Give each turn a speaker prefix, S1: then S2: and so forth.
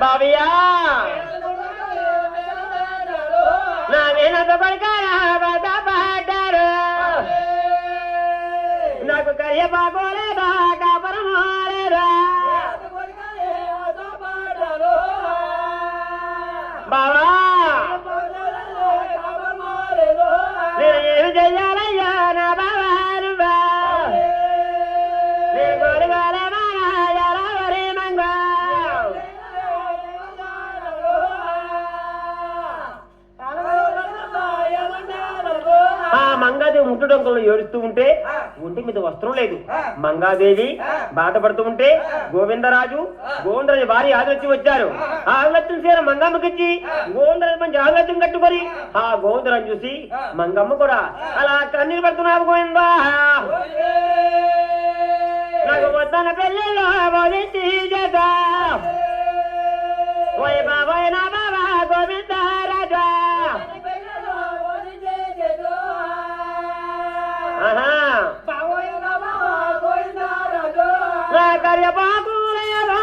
S1: బాబయ్యా నా కొడుకారా బాధపడ్డారు నాకు కరియ బాగోలేదా కాపరమాలేదా బావా మంగాదేవి ముట్టుడొంకలు ఏడుస్తూ ఉంటే ఒంటి మీద వస్త్రం లేదు. మంగాదేవి బాధపడుతూ ఉంటే గోవిందరాజు గోవిందరాజు భార్య ఆదరొచ్చి వచ్చారు. ఆ. సేన మంగమ్మకిచ్చి గోవిందరాజు మంచి ఆగలత్యం కట్టుకొని ఆ. గోవిందరాజు చూసి మంగమ్మ కూడా అలా కన్నీరు పడుతున్నావు గోవిందా? నాకు వద్దన పెళ్ళిలో కర్యపాకులయవా